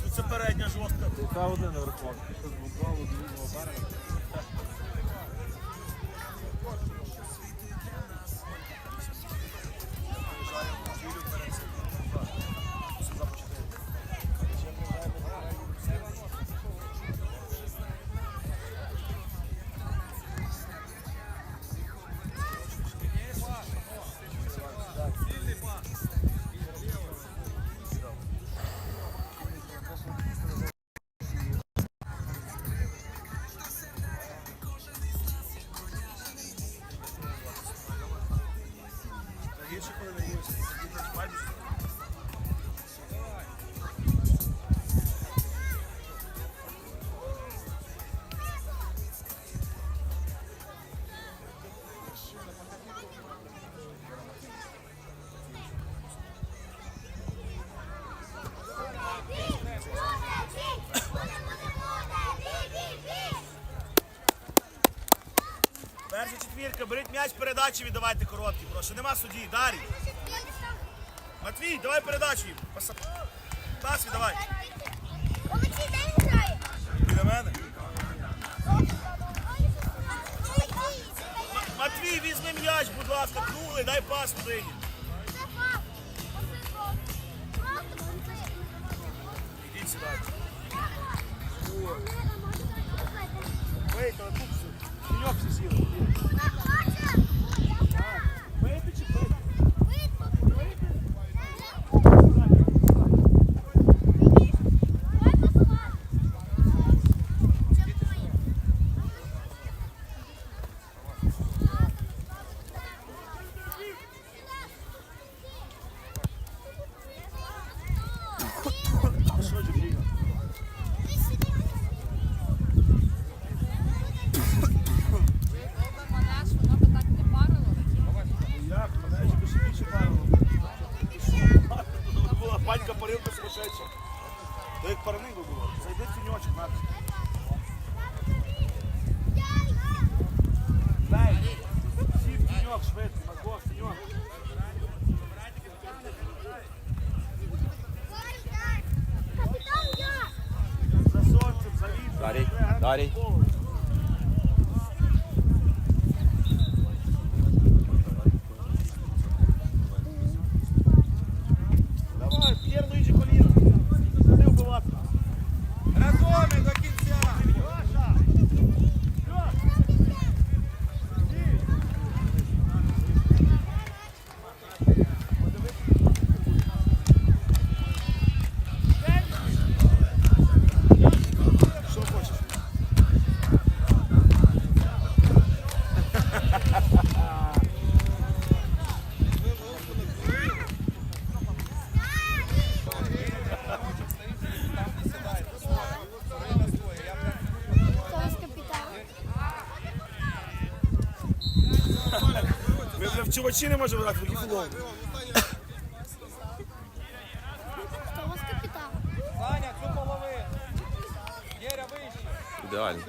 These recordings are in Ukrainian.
точно, це передня жорстка. Та один верховок. Що з берега. Беріть м'яч, передачі віддавайте короткі, прошу. Нема судді, Дарій. Матвій, давай передачу їм. Пас віддавай. Олексій, де мене. Матвій, візьми м'яч, будь ласка, круглий, дай пас туди. Ідіть сюди. Вийти, тут все. Тіньок всі сіли. Вийти чи пити? Що, Джорджіна? Воно би так не парило. Як? Мене ж більше більше парило. Тут була панька парилка сумасшедша. То як парник би було. Зайди в тіньочок, Макс. Дай. Всі в тіньок, швидко, Марко, в тіньок. Капітан я. За сонцем, за Ми вже в чувачі не можемо грати, в футбол. Хто у вас капітан? Саня, цю половину. Геря вище. Ідеально.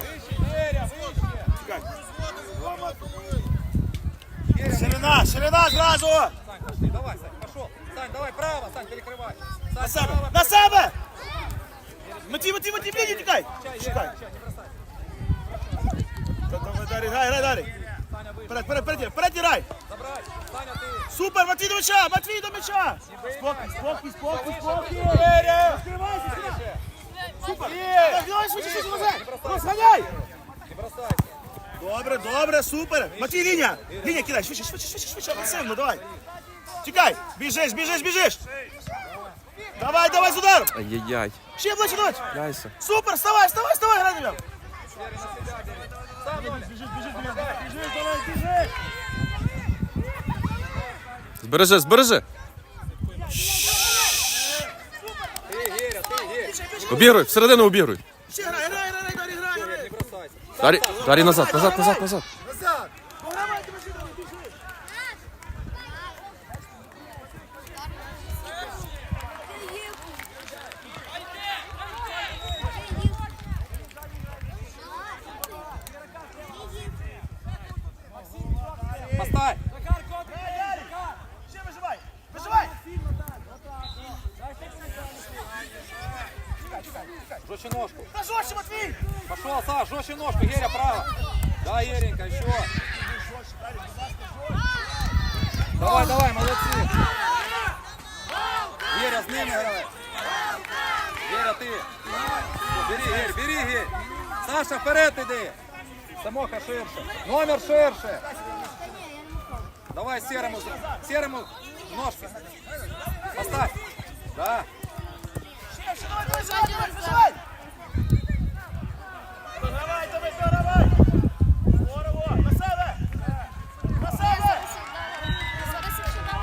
Вище, Геря, вище. Чекай. Два мати. Ширина, ширина зразу! Сань, пошли, давай, Сань, пошел. Сань, давай право, Сань, перекрывай. На Сань, себе! право, На себе! Матій, Матій, Матій, блін, не тікай! Чай, Шукай. Геря, чай, не бросай. Та- Давай, Дарі, грай, грай, Дарі. Вперед, вперед, вперед, вперед, ты. Супер, Матвій до м'яча, Матвій до м'яча! Спокій, спокій, спокій, спокій! Геря. Відкривайся, супер! Давай, швидше, швидше, назад! Розганяй! Добре, добре, супер! Матвій, лінія! Лінія, кидай, швидше, швидше, швидше, швидше, агресивно, давай! Тікай! Біжиш, біжиш, біжиш! Давай, давай з ударом! Ай-яй-яй. Ще ближче! Яйся. Супер, вставай, вставай, вставай, грай Геря. Сам, Оля. Біжиш, біжиш, біжиш, біжиш, давай, біжиш! Збережи, збережи. Обігруй, всередину обігруй. Дарі, Дарі назад, назад, назад, назад. Назад! Погравай, ти машину, біжи! Поставь. Ще виживай! Виживай! Жестче ножку. Та жорстче, Матвій! Жестче ножку. Еря, право. Да, Еренька, еще. Давай, давай, молодцы. Еря, с ними играй. Еря, ты. Бери, Герь, бери, Герь. Саша, вперед иди. Самоха ширше. Номер ширше. Давай серому, серому ножки. Поставь. Да. Ще, ще, давай, давай, давай, давай! Програвай, давай, програвай! Здорово! На себе! На себе! Зараз якщо дам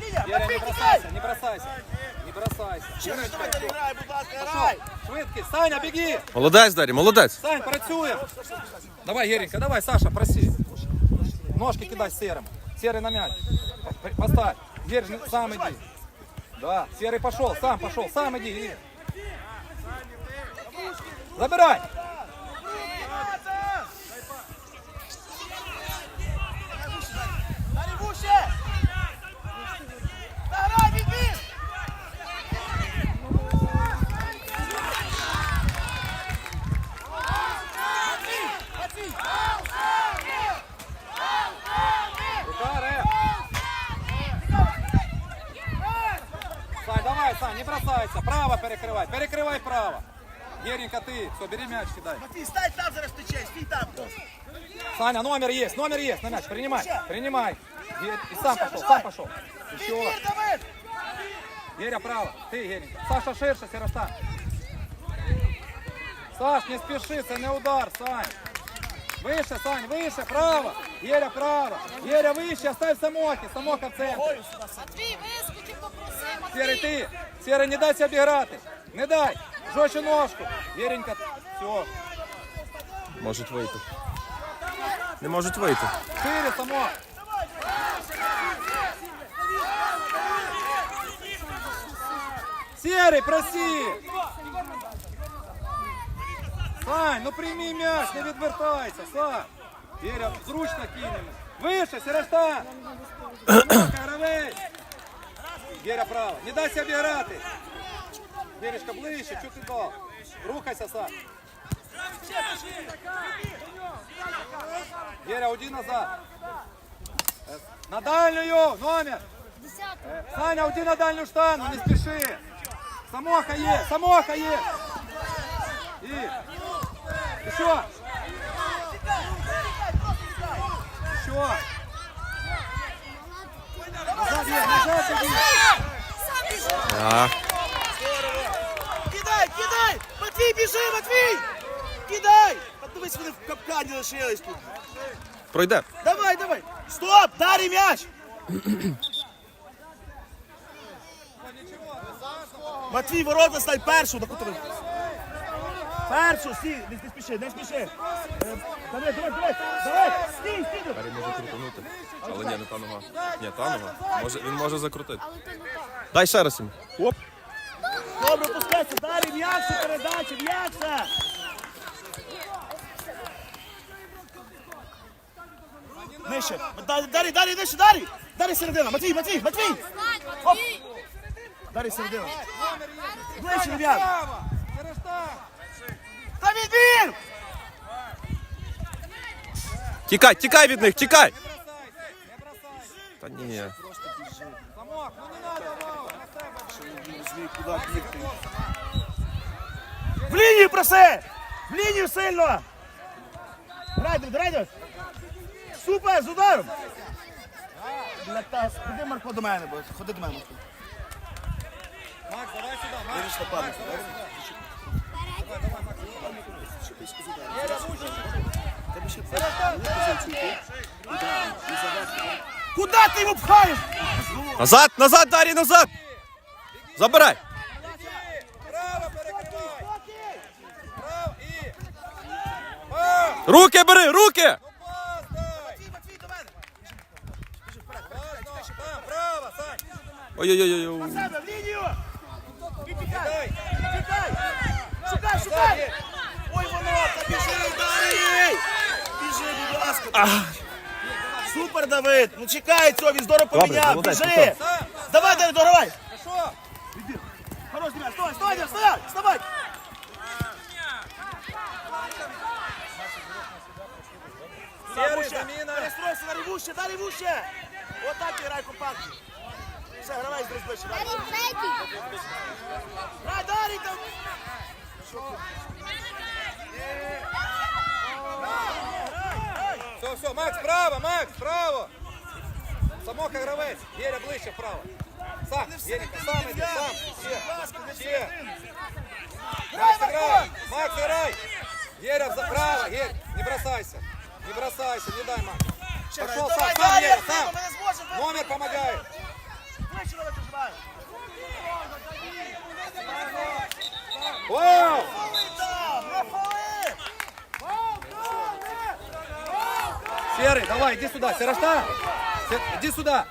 Ліля, Еря, Матвій, не тікай! бросайся, не бросайся. Не бросайся. Ще, ще, давай, Дарі, грай, будь ласка, Пошел. грай! Швидкість. Саня, беги. Молодець, Дарі, молодець. Сань, працюємо. Давай, Геренька, давай, Саша, проси. Ножки кидай серым. Серый на мяч. П- Поставь. Герь, сам иди. Да, серый пошел, сам пошел, сам иди. иди. Забирай. Сань, давай, Сань, не бросайся. Право перекрывай, перекрывай право. Геренька, ты. Все, бери мяч, кидай. Матвій, стань там зараз тече, стій там! Саня, номер есть, номер есть на мяч. Принимай, принимай. Гер- И сам пошел, сам пошел. Еще. Відбір, Давид! Геря право. Ты, Геренька. Саша ширше, Сироста. Саш, не спеши, це не удар, Сань. Вище, Сань, вище, право. Геря право. Геря вище, оставь Самохи. Самоха в центрі. Матвій, вискочив, попроси, Серий, Матвій. ти. Серий, не дай себе обіграти. Не дай. Жорстче ножку. Геренька, все. Можуть вийти. Не можуть вийти. Шире, Самох. Серый, проси! Сань, ну прийми м'яч, не відвертайся, Сань. Віря, зручно кинемо. Вище, Сережта! Гравець! Віря право. Не дай себе грати. Вірочка, ближче, чого ти дав? Рухайся, Сань. Віря, уйди назад. Е, На дальнюю, номер. десятку. Е, Саня, уйди на дальню штангу, не спіши. Самоха є, самоха є. І. Еще. Еще. Так. Кидай, кидай! Матвій, біжи, Матвій! Кидай! А дивись, вони в капкані лишились тут. Пройде. Давай, давай! Стоп! Дарі м'яч! Матвій, ворота стань першу, кутовий. Першу, стій, не, спіши, не спіши. Е, Давай, давай, давай, давай, стій, стій. Дарі може крутанути. Але ні, не та нога. Ні, та нога. Може, він може закрутити. Але то не так. Дай ще раз йому. Оп. Добре, пускайся, Дарі, м'якся передача, м'якся. Нижче. Дарі, Дарі, Дарі, нижче, Дарі. Дарі середина, Матвій, Матвій, Матвій. Стань, Матвій. Дарі середина. Ближче, ребят. Сережта. Та відбір! Тікай, тікай від них, тікай. Не бросайся, не бросайся. Та ні. Ну не надо, Вова, на себе. В лінію проси! В лінію сильно! Райдер, райдер! Супер, з ударом! Бля, та, ходи, Марко, до мене, бо ходи до мене. Марко. Макс, давай сюда, Макс. Виріш на пам'ять. Тебе ще Куди ти його пхаєш? Назад, назад, Дарі, назад. Забирай. Право перекривай. Право і. Руки бери, руки. Ой-ой-ой. Себе, в лінію! Шукай! Ой, воно! Та біжи, Дарій! Біжи, будь ласка! Супер, Давид. Ну чекай цього, він здорово поміняв. молодець, Біжи. Давай, Давид, догравай. Хорошо. Хорош, Дем'ян, стой, стой, Дем'ян, стой, вставай. Серый, заміна. Перестройся, далі вуще, далі вуще. Отак і грай компактно. Все, гравай з ближче. Дарій третій. Грай, далі там. Все, все, Макс, право, Макс, право. Самоха гравець. Геря ближче вправо. Сам, Геренька, сам іди, сам. Ще, ще. Макс, играй. Макс, играй. Геря заправо, Герь, не бросайся. Не бросайся, не дай, Макс. Пошел сам, Давай, сам, Артем, сам. Номер помогает. Ближче, Давид, прижимай. Серый, давай, иди сюда, Сережта. Иди сюда.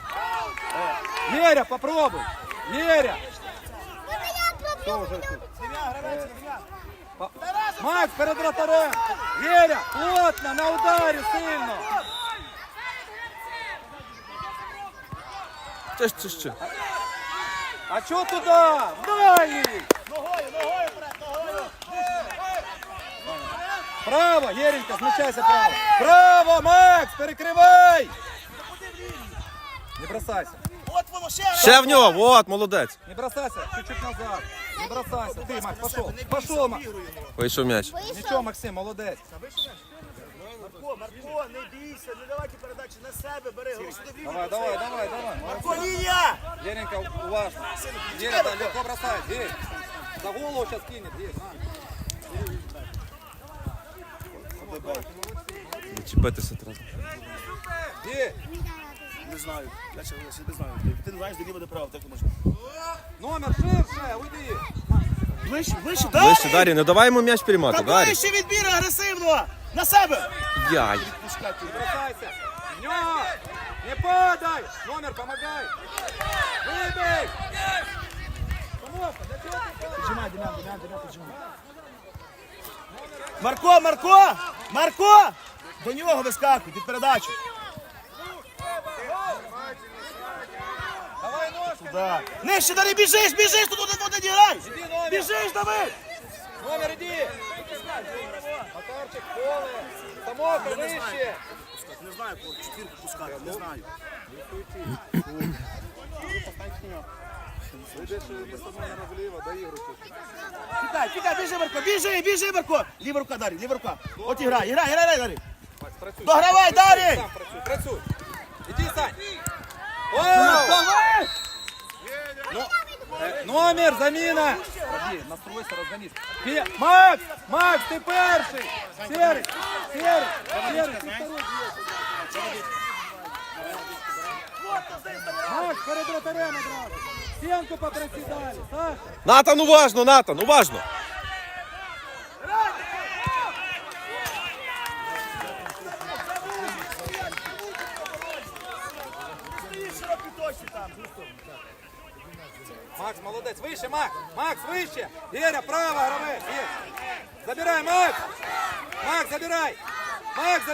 Геря, попробуй. Дем'ян. По- Макс, перед вратарем. Геря, плотно, на ударі, сильно. Це ж це. А чо туди? В. Ногою, ногою вперед, ногою. Право, Геренька, зміщайся право. Право, Макс, перекривай. Не бросайся. От воно ще. Ще в нього, от, молодець. Не бросайся, чуть-чуть назад. Не бросайся. Ты, Макс, пошел. Пошел, Макс. Вийшов м'яч. Нічого, Максим, молодець. Марко, Марко, не бійся, не давайте передачі на себе, бери. Гроші добрі. Давай, давай, давай, давай. Марко, лінія. Геренька, уважно. Да, легко бросает. Герь. За голову сейчас кинет. Герь, на. Чіпитися треба. Герь. Не знаю. Я ще не знаю. Ти не знаєш, де ліво, де право, так і може. Номер ширше, уйди. вище, Ближче, Дар'я, не давай йому м'яч приймати, Та Дар'я. ближче відбір агресивно. На себе. Яй. Пускай ти. Не бросайся. Нё! Не падай! Номер, помогай! Выбей! Помог, для чего ты падаешь? Піджимай, Дем'ян, Дем'ян, Дем'ян, піджимай. Марко, Марко! Марко! До нього вискакуй, під передачу. Да. Нижче, далі біжиш, біжиш, тут один один грай. Біжиш, Давид. Номер, иди! Макарчик, поле! Самоха, выше! Не знаю, кого четвірку пускати, не знаю. Тікай, тікай, біжи, Марко, біжи, біжи, Марко. Ліва рука, Дарі, ліва рука. От і грай, грай, грай, грай, Дарі. Працюй. Догравай, Дарі. Працюй, працюй! Иди, Сань! О! Ну, э, номер, заміна! Подожди, настройся, розганись. Пе- Макс! Макс, ти перший! Серий! Серий! Серий, ти второй. Макс, перед вратарем одразу. Стенку попроси далі. Саша! Натан, уважно, Натан, уважно. Широкий точці там. Макс, молодець. Вище, Макс! Макс, вище! Геря, право, гравець! Забирай, Макс! Макс, забирай! Макс, забирай!